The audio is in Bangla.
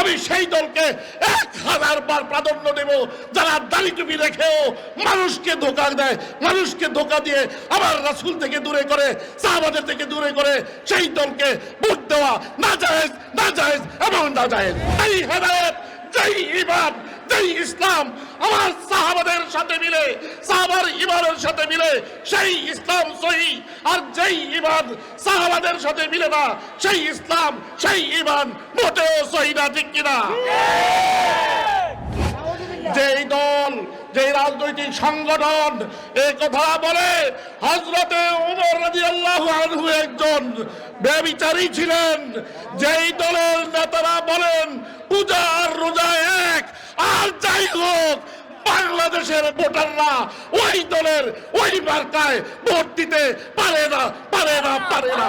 আমি সেই দলকে এক হাজার বার প্রাধান্য দেব। যারা দাড়ি টুপি রেখেও মানুষকে ধোকা দেয়, মানুষকে ধোকা দিয়ে আবার রাসুল থেকে দূরে করে, সাহাবাদের থেকে দূরে করে সেই দলকে ভোট দেওয়া না জায়েজ না জায়েজ এবং না জায়েজ এই হেদায়ত, যেই ইমান যেই ইসলাম আমার সাথে মিলে, সাহাবার ইমানের সাথে মিলে, সেই ইসলাম সহি। আর যেই ইমান সাহাবাদের সাথে মিলে না, সেই ইসলাম, সেই ইমান মোটেও সহি না, ঠিক কিনা? যেই দল, যেই রাজনৈতিক সংগঠন এই কথা বলে হজরতে উমর রাদিয়াল্লাহু আনহু একজন ব্যভিচারী ছিলেন। যেই দলের নেতারা বলেন, পূজা আর রোজা এক, আর যাই হোক বাংলাদেশের ভোটাররা ওই দলের ওই বার্তায় ভোট দিতে পারে না পারে না পারে না।